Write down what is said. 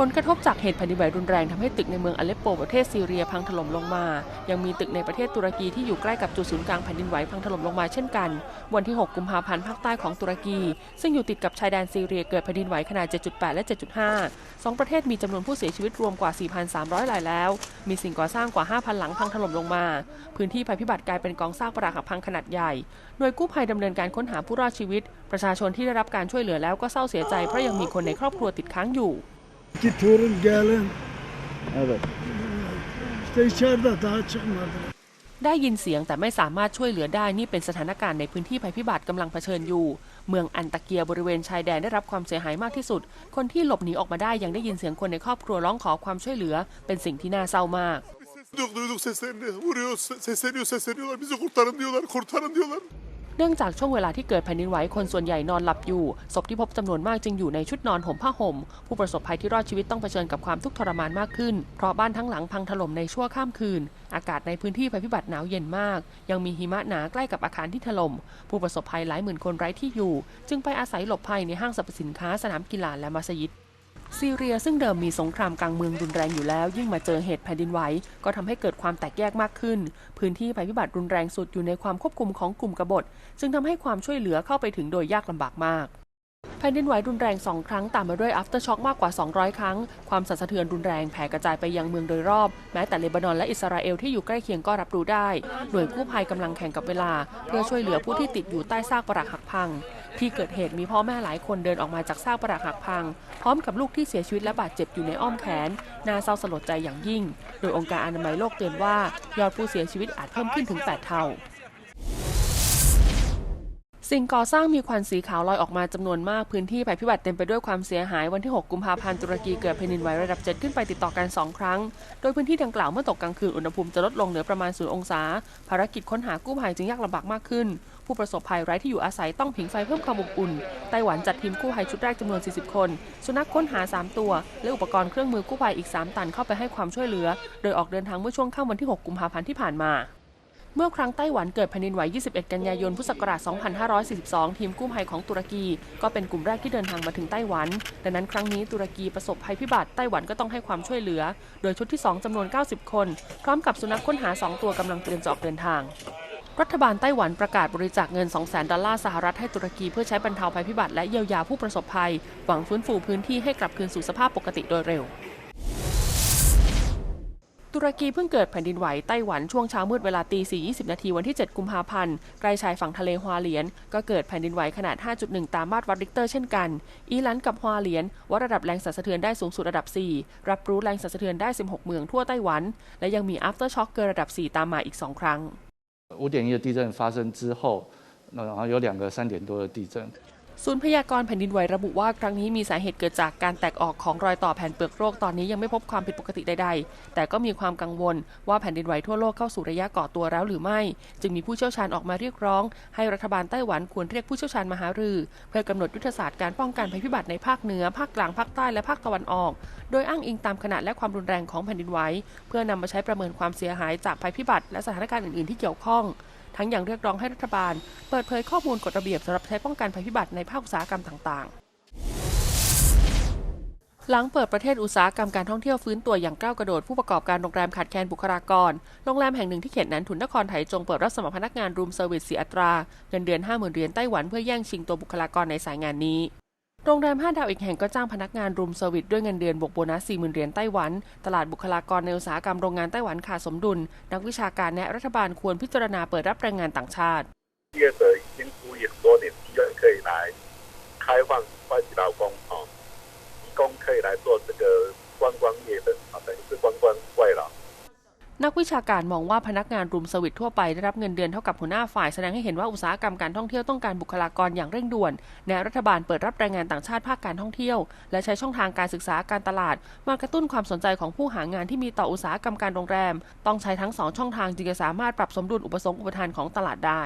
ผลกระทบจากเหตุแผ่นดินไหวรุนแรงทำให้ตึกในเมืองอเลปโปประเทศซีเรียพังถล่มลงมา ยังมีตึกในประเทศตุรกีที่อยู่ใกล้กับจุดศูนย์กลางแผ่นดินไหวพังถล่มลงมาเช่นกัน วันที่ 6 กุมภาพันธ์ภาคใต้ของตุรกี ซึ่งอยู่ติดกับชายแดนซีเรียเกิดแผ่นดินไหวขนาด 7.8 และ 7.5สองประเทศมีจำนวนผู้เสียชีวิตรวมกว่า 4,300 รายแล้ว มีสิ่งก่อสร้างกว่า 5,000 หลังพังถล่มลงมา พื้นที่ภัยพิบัติกลายเป็นกองซากปรักหักพังขนาดใหญ่ หน่วยกู้ภัยดำเนินการค้นหาผู้รอดชีวิต ประชาชนที่ได้รับการช่วยเหลือแล้วก็เศร้าเสียใจเพราะยังมีคนในครอบครัวติดค้างอยู่ İki torun gelin Evet. işte içeride daha çıkmadı. ได้ยินเสียงแต่ไม่สามารถช่วยเหลือได้นี่เป็นสถานการณ์ในพื้นที่ภัยพิบัติกำลังเผชิญอยู่ เมืองอันตะเกียบริเวณชายแดนได้รับความเสียหายมากที่สุด คนที่หลบหนีออกมาได้ยังได้ยินเสียงคนในครอบครัวร้องขอความช่วยเหลือ เป็นสิ่งที่น่าเศร้ามาก Duyduk duyduk seslerini. Vuruyor, se- sesleniyor, sesleniyorlar. Bizi kurtarın diyorlar, kurtarın diyorlar. เนื่องจากช่วงเวลาที่เกิดแผ่นดินไหวคนส่วนใหญ่นอนหลับอยู่ ศพที่พบจำนวนมากจึงอยู่ในชุดนอนห่มผ้าห่ม ผู้ประสบภัยที่รอดชีวิตต้องเผชิญกับความทุกข์ทรมานมากขึ้น เพราะบ้านทั้งหลังพังถล่มในชั่วข้ามคืน อากาศในพื้นที่ภัยพิบัติหนาวเย็นมาก ยังมีหิมะหนาใกล้กับอาคารที่ถล่ม ผู้ประสบภัยหลายหมื่นคนไร้ที่อยู่ จึงไปอาศัยหลบภัยในห้างสรรพสินค้าสนามกีฬาและมัสยิด ซีเรียซึ่งเดิมมีสงครามกลางเมืองรุนแรงอยู่แล้ว ยิ่งมาเจอเหตุแผ่นดินไหวก็ทำให้เกิดความแตกแยกมากขึ้น พื้นที่ภัยพิบัติรุนแรงสุดอยู่ในความควบคุมของกลุ่มกบฏ จึงทำให้ความช่วยเหลือเข้าไปถึงโดยยากลำบากมากแผ่นดินไหวรุนแรง 2 ครั้งตามมาด้วย after shock มากกว่า 200 ครั้ง ความสั่นสะเทือนรุนแรงแผ่กระจายไปยังเมืองโดยรอบ แม้แต่เลบานอนและอิสราเอลที่อยู่ใกล้เคียงก็รับรู้ได้ หน่วยกู้ภัยกำลังแข่งกับเวลา เพื่อช่วยเหลือผู้ที่ติดอยู่ใต้ซากปรักหักพัง ที่เกิดเหตุมีพ่อแม่หลายคนเดินออกมาจากซากปรักหักพัง พร้อมกับลูกที่เสียชีวิตและบาดเจ็บอยู่ในอ้อมแขน น่าเศร้าสลดใจอย่างยิ่ง โดยองค์การอนามัยโลกเตือนว่า ยอดผู้เสียชีวิตอาจเพิ่มขึ้นถึง 8 เท่า สิ่งก่อสร้างมีควันสีขาวลอยออกมาจำนวนมากพื้นที่ภัยพิบัติเต็มไปด้วยความเสียหายวันที่ 6 กุมภาพันธ์ตุรกีเกิดแผ่นดินไหวระดับ 7 ขึ้นไปติดต่อกัน 2 ครั้ง โดยพื้นที่ดังกล่าวเมื่อตกกลางคืนอุณหภูมิจะลดลงเหลือประมาณ0องศา ภารกิจค้นหากู้ภัยจึงยากลำบากมากขึ้น ผู้ประสบภัยไร้ที่อยู่อาศัยต้องผิงไฟเพิ่มความอบอุ่นไต้หวันจัดทีมกู้ภัยชุดแรกจำนวน 40 คน สุนัขค้นหา 3 ตัว และอุปกรณ์เครื่องมือกู้ภัยอีก 3 ตันเข้าไปให้ความช่วยเหลือ โดยออกเดินทางเมื่อช่วงค่ำวันที่ 6 กุมภาพันธ์ที่ผ่านมา เมื่อครั้งไต้หวันเกิดแผ่นดินไหว 21 กันยายน พุทธศักราช 2542 ทีมกู้ภัยของตุรกี ก็เป็นกลุ่มแรกที่เดินทางมาถึงไต้หวัน ดังนั้นครั้งนี้ตุรกีประสบภัยพิบัติ ไต้หวันก็ต้องให้ความช่วยเหลือ โดยชุดที่ 2จำนวน 90 คน พร้อมกับสุนัขค้นหา 2 ตัวกำลังเตรียมจะออกเดินทาง รัฐบาลไต้หวันประกาศบริจาคเงิน 200,000 ดอลลาร์สหรัฐให้ตุรกีเพื่อใช้บรรเทาภัยพิบัติและเยียวยาผู้ประสบภัย หวังฟื้นฟูพื้นที่ให้กลับคืนสู่สภาพปกติโดยเร็ว ตุรกีเพิ่งเกิดแผ่นดินไหวไต้หวันช่วงเช้ามืดเวลาตี 4 20 นาทีวันที่ 7 กุมภาพันธ์ใกล้ชายฝั่งทะเลฮวาเหลียน ก็เกิดแผ่นดินไหวขนาด 5.1 ตามมาตรวัดริกเตอร์เช่นกัน อีหลันกับฮวาเหลียนวัดระดับแรงสั่นสะเทือนได้สูงสุดระดับ 4 รับรู้แรงสั่นสะเทือนได้ 16 เมืองทั่วไต้หวัน และยังมี after shock เกินระดับ 4 ตามมาอีก 2 ครั้ง 五点一的地震发生之后，那然后有两个三点多的地震。 ศูนย์พยากรณ์แผ่นดินไหวระบุว่าครั้งนี้มีสาเหตุเกิดจากการแตกออกของรอยต่อแผ่นเปลือกโลกตอนนี้ยังไม่พบความผิดปกติใดๆ แต่ก็มีความกังวลว่าแผ่นดินไหวทั่วโลกเข้าสู่ระยะก่อตัวแล้วหรือไม่ จึงมีผู้เชี่ยวชาญออกมาเรียกร้อง ให้รัฐบาลไต้หวันควรเรียกผู้เชี่ยวชาญมาหารือ เพื่อกำหนดยุทธศาสตร์การป้องกันภัยพิบัติในภาคเหนือ ภาคกลางภาคใต้และภาคตะวันออก โดยอ้างอิงตามขนาดและความรุนแรงของแผ่นดินไหวเพื่อนำมาใช้ประเมินความเสียหายจากภัยพิบัติและสถานการณ์อื่นๆที่เกี่ยวข้อง ทั้งอย่างเรียกร้องให้รัฐบาล เปิดเผยข้อมูลกฎระเบียบสำหรับใช้ป้องกันภัยพิบัติในภาคอุตสาหกรรมต่างๆ หลังเปิดประเทศอุตสาหกรรมการท่องเที่ยวฟื้นตัวอย่างก้าวกระโดดผู้ประกอบการโรงแรมขาดแคลนบุคลากร โรงแรมแห่งหนึ่งที่เขตนั้นทุนนครไถจงเปิดรับสมัครพนักงานรูมเซอร์วิสสีอัตรา เงินเดือน 50,000เหรียญไต้หวันเพื่อแย่งชิงตัวบุคลากรในสายงานนี้ โรงแรม 5 ดาวอีกแห่งก็จ้างพนักงานรูมเซอร์วิสด้วยเงินเดือนบวกโบนัส 40,000 เหรียญไต้หวัน ตลาดบุคลากรในอุตสาหกรรมโรงงานไต้หวันขาดสมดุล นักวิชาการแนะรัฐบาลควรพิจารณาเปิดรับแรงงานต่างชาติ 业者已经呼吁很多年，希望可以来开放 วิชาการมองว่าพนักงานรูมเซอร์วิสทั่วไปได้รับเงินเดือนเท่ากับหัวหน้าฝ่ายแสดงให้เห็นว่าอุตสาหกรรมการท่องเที่ยวต้องการบุคลากรอย่างเร่งด่วนแนวรัฐบาลเปิดรับแรงงานต่างชาติภาคการท่องเที่ยว และใช้ช่องทางการศึกษาการตลาด มากระตุ้นความสนใจของผู้หางานที่มีต่ออุตสาหกรรมการโรงแรม ต้องใช้ทั้งสองช่องทางจึงจะสามารถปรับสมดุลอุปสงค์อุปทานของตลาดได้